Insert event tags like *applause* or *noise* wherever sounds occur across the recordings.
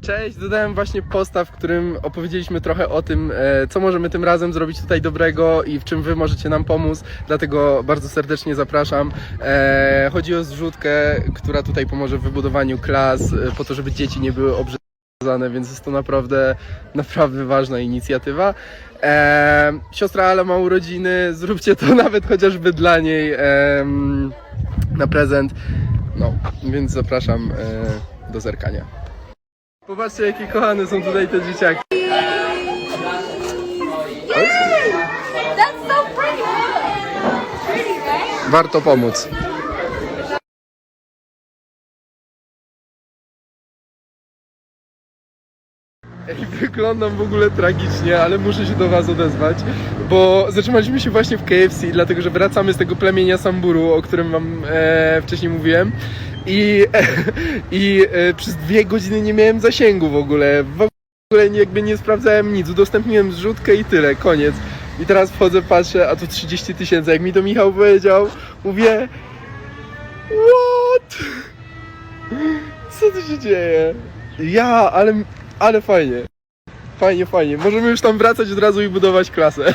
Cześć, dodałem właśnie posta, w którym opowiedzieliśmy trochę o tym, e, co możemy tym razem zrobić tutaj dobrego i w czym wy możecie nam pomóc, dlatego bardzo serdecznie zapraszam. E, Chodzi o zrzutkę, która tutaj pomoże w wybudowaniu klas, e, po to, żeby dzieci nie były obrzezane, więc jest to naprawdę, naprawdę ważna inicjatywa. Siostra Ala ma urodziny, zróbcie to *laughs* nawet chociażby dla niej na prezent. No, więc zapraszam do zerkania. Popatrzcie, jakie kochane są tutaj te dzieciaki. Warto pomóc. *laughs* wyglądam w ogóle tragicznie, ale muszę się do was odezwać, bo zatrzymaliśmy się właśnie w KFC, dlatego że wracamy z tego plemienia Samburu, o którym wam e, wcześniej mówiłem i, *laughs* i e, przez dwie godziny nie miałem zasięgu w ogóle, w ogóle jakby nie sprawdzałem nic, udostępniłem zrzutkę i tyle, koniec. I teraz wchodzę, patrzę, a tu 30 tysięcy, jak mi to Michał powiedział, mówię What? *laughs* Co tu się dzieje? Ja, ale, ale fajnie. Fajnie, fajnie. Możemy już tam wracać od razu i budować klasę. *laughs*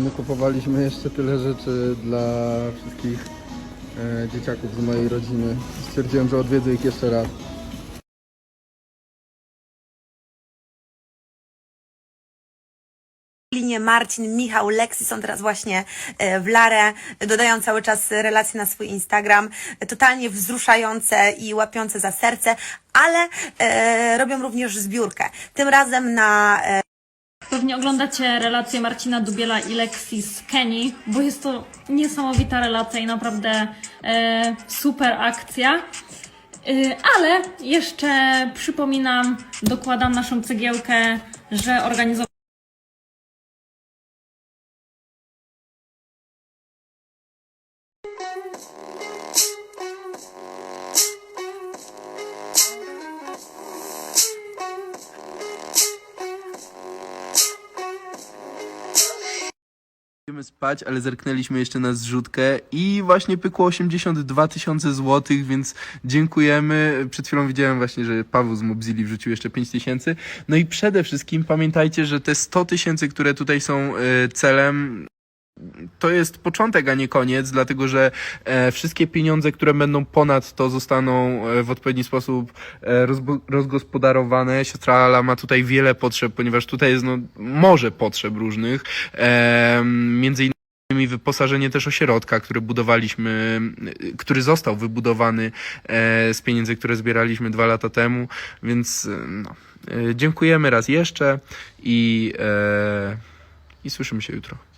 My kupowaliśmy jeszcze tyle rzeczy dla wszystkich e, dzieciaków z mojej rodziny. Stwierdziłem, że odwiedzę ich jeszcze raz. Linie Marcin, Michał, Lexi są teraz właśnie e, w Larę, dodają cały czas relacje na swój Instagram, totalnie wzruszające i łapiące za serce, ale e, robią również zbiórkę. Tym razem na e, Pewnie oglądacie relację Marcina Dubiela i Lexi z Kenii, bo jest to niesamowita relacja i naprawdę e, super akcja. E, ale jeszcze przypominam, dokładam naszą cegiełkę, że organizowaliśmy Idziemy spać, ale zerknęliśmy jeszcze na zrzutkę i właśnie pykło 82 tysiące złotych, więc dziękujemy. Przed chwilą widziałem właśnie, że Paweł z Mobzili wrzucił jeszcze 5 tysięcy. No i przede wszystkim pamiętajcie, że te 100 tysięcy, które tutaj są e, celem, to jest początek, a nie koniec, dlatego że e, wszystkie pieniądze, które będą ponad to, zostaną e, w odpowiedni sposób e, rozgospodarowane. Siostra Ala ma tutaj wiele potrzeb, ponieważ tutaj jest no, morze potrzeb różnych. Między innymi wyposażenie też ośrodka, który budowaliśmy, który został wybudowany z pieniędzy, które zbieraliśmy dwa lata temu, więc no, dziękujemy raz jeszcze i, i słyszymy się jutro.